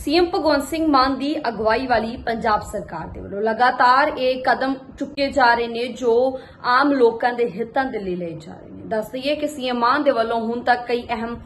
CM Bhagwant Singh Mann ਦੀ ਅਗਵਾਈ ਵਾਲੀ ਪੰਜਾਬ ਸਰਕਾਰ ਦੇ ਵੱਲੋਂ ਲਗਾਤਾਰ ਇਹ ਕਦਮ ਚੁੱਕੇ ਜਾ ਰਹੇ ਨੇ, ਜੋ ਆਮ ਲੋਕਾਂ ਦੇ ਹਿੱਤਾਂ ਦੇ ਲਈ ਲਏ ਜਾ ਰਹੇ ਨੇ। ਦੱਸ ਦਈਏ ਕਿ ਸੀਐਮ ਮਾਨ ਦੇ ਵੱਲੋਂ ਹੁਣ ਤੱਕ ਕਈ ਅਹਿਮ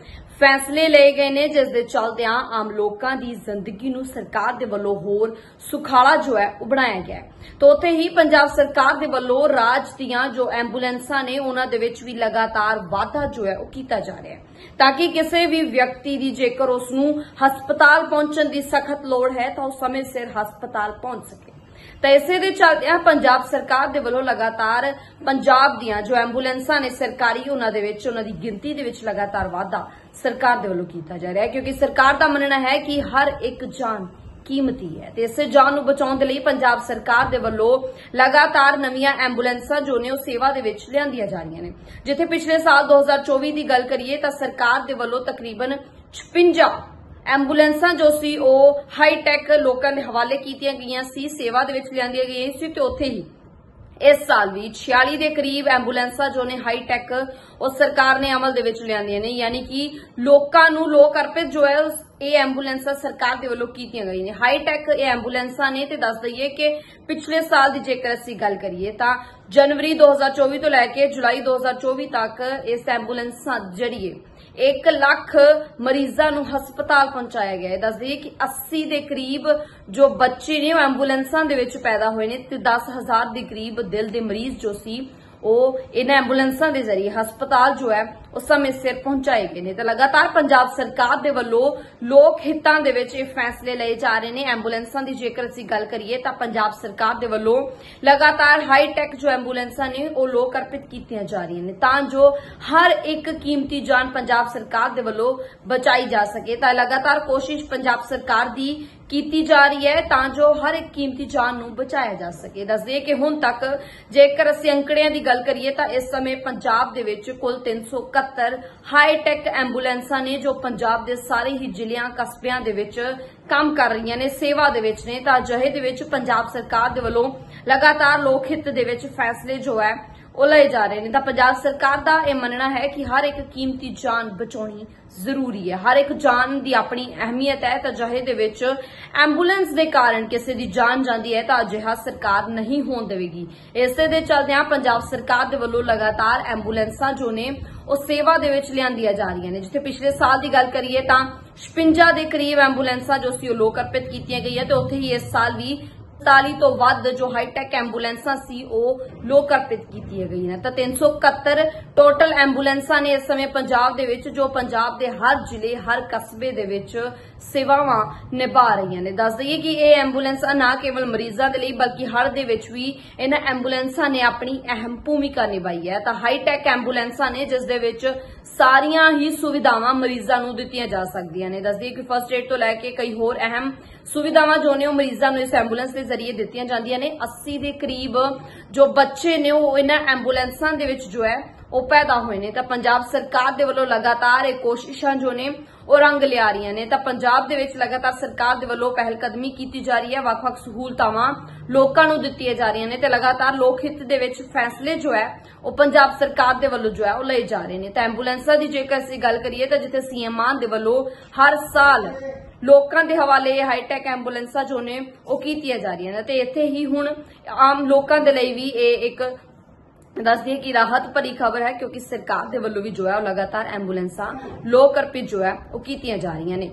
ਫੈਸਲੇ ਲਏ ਗਏ ਨੇ, ਜਿਸ ਦੇ ਚਲਦਿਆਂ ਆਮ ਲੋਕਾਂ ਦੀ ਜ਼ਿੰਦਗੀ ਨੂੰ ਸਰਕਾਰ ਦੇ ਵੱਲੋਂ ਹੋਰ ਸੁਖਾਲਾ ਜੋ ਹੈ, ਉਹ ਬਣਾਇਆ ਗਿਆ ਹੈ। ਤਾਂ ਉੱਥੇ ਹੀ ਪੰਜਾਬ ਸਰਕਾਰ ਦੇ ਵੱਲੋਂ ਰਾਜ ਦੀਆਂ ਜੋ ਐਂਬੂਲੈਂਸਾਂ ਨੇ, ਉਹਨਾਂ ਦੇ ਵਿੱਚ ਵੀ ਲਗਾਤਾਰ ਵਾਧਾ ਜੋ ਹੈ, ਉਹ ਕੀਤਾ ਜਾ ਰਿਹਾ ਹੈ। ਤਾਂ ਕਿ ਕਿਸੇ ਵੀ ਵਿਅਕਤੀ ਦੀ ਜੇਕਰ ਉਸ ਨੂੰ ਹਸਪਤਾਲ ਪਹੁੰਚਣ ਦੀ ਸਖਤ ਲੋੜ ਹੈ, ਤਾਂ ਉਹ ਸਮੇਂ ਸਿਰ ਹਸਪਤਾਲ ਪਹੁੰਚ ਸਕੇ। ਤਾਂ ਇਸੇ ਦੇ ਚਲਦਿਆਂ ਪੰਜਾਬ ਸਰਕਾਰ ਦੇ ਵੱਲੋਂ ਲਗਾਤਾਰ ਪੰਜਾਬ ਦੀਆਂ ਜੋ ਐਂਬੂਲੈਂਸਾਂ ਨੇ ਸਰਕਾਰੀ ਉਹਨਾਂ ਦੇ ਵਿੱਚ, ਉਹਨਾਂ ਦੀ ਗਿਣਤੀ ਦੇ ਵਿੱਚ ਲਗਾਤਾਰ ਵਾਧਾ ਸਰਕਾਰ ਦੇ ਵੱਲੋਂ ਕੀਤਾ ਜਾ ਰਿਹਾ ਹੈ। ਕਿਉਂਕਿ ਸਰਕਾਰ ਦਾ ਮੰਨਣਾ ਹੈ ਕਿ ਹਰ ਇੱਕ ਜਾਨ ਕੀਮਤੀ ਹੈ। ਤੇ ਇਸੇ ਜਾਨ ਨੂੰ ਬਚਾਉਣ ਦੇ ਲਈ ਪੰਜਾਬ ਸਰਕਾਰ ਦੇ ਵੱਲੋਂ ਲਗਾਤਾਰ ਨਵੀਆਂ ਐਂਬੂਲੈਂਸਾਂ ਜੋ ਨੇ ਉਹ ਸੇਵਾ ਦੇ ਵਿੱਚ ਲਿਆਂਦੀਆਂ ਜਾ ਰਹੀਆਂ ਨੇ। ਜਿੱਥੇ ਪਿਛਲੇ ਸਾਲ 2024 ਦੀ ਗੱਲ ਕਰੀਏ ਤਾਂ ਸਰਕਾਰ ਦੇ ਵੱਲੋਂ ਤਕਰੀਬਨ 56 ਐਂਬੂਲੈਂਸਾਂ ਜੋ ਸੀ ਉਹ ਹਾਈ ਟੈਕ ਲੋਕਾਂ ਦੇ ਹਵਾਲੇ ਕੀਤੀਆਂ ਗਈਆਂ ਸੀ, ਸੇਵਾ ਦੇ ਵਿੱਚ ਲਿਆਂਦੀਆਂ ਗਈਆਂ ਸੀ ਤੇ ਉੱਥੇ ਹੀ ਇਸ ਸਾਲ ਵੀ 46 ਦੇ ਕਰੀਬ ਐਂਬੂਲੈਂਸਾਂ ਜੋ ਨੇ ਹਾਈ ਟੈਕ ਉਹ ਸਰਕਾਰ ਨੇ ਅਮਲ ਦੇ ਵਿੱਚ ਲਿਆਂਦੀਆਂ ਨੇ, ਯਾਨੀ ਕਿ ਲੋਕਾਂ ਨੂੰ ਲੋਕ ਅਰਪਿਤ ਜੋ ਹੈ ਇਹ ਐਂਬੂਲੈਂਸਾਂ ਸਰਕਾਰ ਦੇ ਵੱਲੋਂ ਕੀਤੀਆਂ ਗਈਆਂ ਨੇ। ਹਾਈ ਟੈਕ ਇਹ ਐਂਬੂਲੈਂਸਾਂ ਨੇ ਤੇ ਦੱਸ ਦਈਏ ਕਿ ਪਿਛਲੇ ਸਾਲ ਦੀ ਜੇਕਰ ਅਸੀਂ ਗੱਲ ਕਰੀਏ ਤਾਂ ਜਨਵਰੀ 2024 ਤੋਂ ਲੈ ਕੇ ਜੁਲਾਈ 2024 ਤੱਕ ਇਸ ਐਂਬੂਲੈਂਸਾਂ ਜਰੀਏ 1 ਲੱਖ ਮਰੀਜ਼ਾਂ ਨੂੰ ਹਸਪਤਾਲ ਪਹੁੰਚਾਇਆ ਗਿਆ ਹੈ। ਦੱਸ ਦਈਏ ਕਿ 80 ਦੇ ਕਰੀਬ ਜੋ ਬੱਚੇ ਨੇ, ਉਹ ਐਂਬੂਲੈਂਸਾਂ ਦੇ ਵਿੱਚ ਪੈਦਾ ਹੋਏ ਨੇ ਤੇ 10000 ਦੇ ਕਰੀਬ ਦਿਲ ਦੇ ਮਰੀਜ਼ ਜੋ ਸੀ, ਉਹ ਇਹਨਾਂ ਐਂਬੂਲੈਂਸਾਂ ਦੇ ਜ਼ਰੀਏ ਹਸਪਤਾਲ ਜੋ ਹੈ ਉਹ ਸਮੇਂ ਸਿਰ ਪਹੁੰਚਾਏ ਗਏ ਨੇ ਤੇ ਲਗਾਤਾਰ ਪੰਜਾਬ ਸਰਕਾਰ ਦੇ ਵੱਲੋਂ ਲੋਕ ਹਿੱਤਾਂ ਦੇ ਵਿੱਚ ਇਹ ਫੈਸਲੇ ਲਏ ਜਾ ਰਹੇ ਨੇ। ਐਂਬੂਲੈਂਸਾਂ ਦੀ ਜੇਕਰ ਅਸੀਂ ਗੱਲ ਕਰੀਏ ਤਾਂ ਪੰਜਾਬ ਸਰਕਾਰ ਦੇ ਵੱਲੋਂ ਲਗਾਤਾਰ ਹਾਈ ਟੈਕ ਜੋ ਐਂਬੂਲੈਂਸਾਂ ਨੇ, ਉਹ ਲੋਕ ਅਰਪਿਤ ਕੀਤੀਆਂ ਜਾ ਰਹੀਆਂ ਨੇ ਤਾਂ ਜੋ ਹਰ ਇੱਕ ਕੀਮਤੀ ਜਾਨ ਪੰਜਾਬ ਸਰਕਾਰ ਦੇ ਵੱਲੋਂ ਬਚਾਈ ਜਾ ਸਕੇ। ਤਾਂ ਲਗਾਤਾਰ ਕੋਸ਼ਿਸ਼ ਪੰਜਾਬ ਸਰਕਾਰ ਦੀ ਕੀਤੀ ਜਾ ਰਹੀ ਹੈ ਤਾਂ ਜੋ ਹਰ ਇੱਕ ਕੀਮਤੀ ਜਾਨ ਨੂੰ ਬਚਾਇਆ ਜਾ ਸਕੇ। ਦੱਸਦੇ ਕਿ ਹੁਣ ਤੱਕ ਜੇਕਰ ਅਸੀਂ ਅੰਕੜਿਆਂ ਦੀ ਗੱਲ ਕਰੀਏ ਤਾਂ ਇਸ ਸਮੇਂ ਪੰਜਾਬ ਦੇ ਵਿੱਚ ਕੁੱਲ 371 ਹਾਈ ਟੈਕ ਐਂਬੂਲੈਂਸਾਂ ਨੇ ਜੋ ਪੰਜਾਬ ਦੇ ਸਾਰੇ ਹੀ ਜ਼ਿਲ੍ਹਿਆਂ, ਕਸਬਿਆਂ ਦੇ ਵਿੱਚ ਕੰਮ ਕਰ ਰਹੀਆਂ ਨੇ, ਸੇਵਾ ਦੇ ਵਿੱਚ ਨੇ, ਤਾਂ ਅਜਿਹੇ ਦੇ ਵਿੱਚ ਪੰਜਾਬ ਸਰਕਾਰ ਦੇ ਵੱਲੋਂ ਲਗਾਤਾਰ ਲੋਕ ਹਿੱਤ ਦੇ ਵਿੱਚ ਫੈਸਲੇ ਜੋ ਹੈ ਉਹ ਲਏ ਜਾ ਰਹੇ ਨੇ। ਤਾਂ ਪੰਜਾਬ ਸਰਕਾਰ ਦਾ ਇਹ ਮੰਨਣਾ ਹੈ ਕਿ ਹਰ ਇੱਕ ਕੀਮਤੀ ਜਾਨ ਬਚਾਉਣੀ ਜ਼ਰੂਰੀ ਹੈ। ਹਰ ਇੱਕ ਜਾਨ ਦੀ ਆਪਣੀ ਅਹਿਮੀਅਤ ਹੈ। ਤਾਂ ਜਹੇ ਦੇ ਵਿੱਚ ਐਂਬੂਲੈਂਸ ਦੇ ਕਾਰਨ ਕਿਸੇ ਦੀ ਜਾਨ ਜਾਂਦੀ ਹੈ ਤਾਂ ਅਜਿਹਾ ਸਰਕਾਰ ਨਹੀਂ ਹੋਣ ਦੇਵੇਗੀ। ਇਸੇ ਦੇ ਚਲਦਿਆਂ ਪੰਜਾਬ ਸਰਕਾਰ ਦੇ ਵੱਲੋਂ ਲਗਾਤਾਰ ਐਂਬੂਲੈਂਸਾਂ ਜੋ ਨੇ, ਉਹ ਸੇਵਾ ਦੇ ਵਿੱਚ ਲਿਆਂਦੀਆਂ ਜਾ ਰਹੀਆਂ ਨੇ। ਜਿੱਥੇ ਪਿਛਲੇ ਸਾਲ ਦੀ ਗੱਲ ਕਰੀਏ ਤਾਂ 56 ਦੇ ਕਰੀਬ ਐਂਬੂਲੈਂਸਾਂ ਜੋ ਸੀ ਉਹ ਲੋਕ ਅਰਪਿਤ ਕੀਤੀਆਂ ਗਈਆਂ ਤੇ ਉੱਥੇ ਹੀ ਇਸ ਸਾਲ ਵੀ 47 ਤੋਂ ਵੱਧ ਜੋ ਹਾਈਟੈਕ ਐਂਬੂਲੈਂਸਾਂ ਸੀ, ਉਹ ਲੋਕ ਅਰਪਿਤ ਕੀਤੀਆਂ ਗਈਆਂ ਨੇ। ਤਾਂ 371 ਟੋਟਲ ਐਂਬੂਲੈਂਸਾਂ ਨੇ ਇਸ ਸਮੇਂ ਪੰਜਾਬ ਦੇ ਵਿੱਚ, ਜੋ ਪੰਜਾਬ ਦੇ ਹਰ ਜ਼ਿਲ੍ਹੇ, ਹਰ ਕਸਬੇ ਦੇ ਵਿੱਚ ਸੇਵਾਵਾਂ ਨਿਭਾ ਰਹੀਆਂ ਨੇ। ਦੱਸ ਦਈਏ ਕਿ ਇਹ ਐਂਬੂਲੈਂਸਾਂ ਨਾ ਕੇਵਲ ਮਰੀਜ਼ਾਂ ਦੇ ਲਈ, ਬਲਕਿ ਹੜ੍ਹ ਦੇ ਵਿੱਚ ਵੀ ਇਹਨਾਂ ਐਂਬੂਲੈਂਸਾਂ ਨੇ ਆਪਣੀ ਅਹਿਮ ਭੂਮਿਕਾ ਨਿਭਾਈ ਹੈ। ਤਾਂ ਹਾਈਟੈਕ ਐਂਬੂਲੈਂਸਾਂ ਨੇ, ਜਿਸ ਦੇ ਵਿੱਚ ਸਾਰੀਆਂ ਹੀ ਸੁਵਿਧਾਵਾਂ ਮਰੀਜ਼ਾਂ ਨੂੰ ਦਿੱਤੀਆਂ ਜਾ ਸਕਦੀਆਂ ਨੇ। ਦੱਸਦੀ ਕਿ ਫਸਟ ਏਡ ਤੋਂ ਲੈ ਕੇ ਕਈ ਹੋਰ ਅਹਿਮ ਸੁਵਿਧਾਵਾਂ ਜੋ ਨੇ, ਉਹ ਮਰੀਜ਼ਾਂ ਨੂੰ ਇਸ ਐਂਬੂਲੈਂਸ ਦੇ ਜ਼ਰੀਏ ਦਿੱਤੀਆਂ ਜਾਂਦੀਆਂ ਨੇ। 80 ਦੇ ਕਰੀਬ ਜੋ ਬੱਚੇ ਨੇ ਉਹ ਇਹਨਾਂ ਐਂਬੂਲੈਂਸਾਂ ਦੇ ਵਿੱਚ ਜੋ ਹੈ, ਉਹ ਪੈਦਾ ਹੋਏ ਨੇ। ਤਾਂ ਪੰਜਾਬ ਸਰਕਾਰ ਦੇ ਵੱਲੋਂ ਲਗਾਤਾਰ ਇਹ ਕੋਸ਼ਿਸ਼ਾਂ ਜੋ ਨੇ, ਉਹ ਰੰਗ ਲਿਆ ਰਹੀਆਂ ਨੇ। ਤਾਂ ਪੰਜਾਬ ਦੇ ਵਿੱਚ ਲਗਾਤਾਰ ਸਰਕਾਰ ਦੇ ਵੱਲੋਂ ਪਹਿਲ ਕਦਮੀ ਕੀਤੀ ਜਾ ਰਹੀ ਹੈ। ਵੱਖ-ਵੱਖ ਸਹੂਲਤਾਵਾਂ ਲੋਕਾਂ ਨੂੰ ਦਿੱਤੀਆਂ ਜਾ ਰਹੀਆਂ ਨੇ ਤੇ ਲਗਾਤਾਰ ਲੋਕ ਹਿੱਤ ਦੇ ਵਿੱਚ ਫੈਸਲੇ ਜੋ ਹੈ, ਉਹ ਪੰਜਾਬ ਸਰਕਾਰ ਦੇ ਵੱਲੋਂ ਜੋ ਹੈ, ਉਹ ਲਏ ਜਾ ਰਹੇ ਨੇ। ਤਾਂ ਐਂਬੂਲੈਂਸਾਂ ਦੀ ਜੇਕਰ ਅਸੀਂ ਗੱਲ ਕਰੀਏ ਤਾਂ ਜਿੱਥੇ ਸੀਐਮ ਮਾਨ ਦੇ ਵੱਲੋਂ ਹਰ ਸਾਲ ਲੋਕਾਂ ਦੇ ਹਵਾਲੇ ਹਾਈਟੈਕ ਐਂਬੂਲੈਂਸਾਂ ਜੋ ਨੇ, ਉਹ ਕੀਤੀਆਂ ਜਾ ਰਹੀਆਂ ਨੇ ਤੇ ਇੱਥੇ ਹੀ ਹੁਣ ਆਮ ਲੋਕਾਂ ਦੇ ਲਈ ਵੀ ਇਹ ਇੱਕ ਦੱਸ ਦਈਏ ਕਿ ਰਾਹਤ ਭਰੀ ਖਬਰ ਹੈ ਕਿਉਂਕਿ ਸਰਕਾਰ ਦੇ ਵੱਲੋਂ ਵੀ ਜੋ ਹੈ ਉਹ ਲਗਾਤਾਰ ਐਂਬੂਲੈਂਸਾਂ ਲੋਕ ਅਰਪਿਤ ਜੋ ਹੈ ਉਹ ਕੀਤੀਆਂ ਜਾ ਰਹੀਆਂ ਨੇ।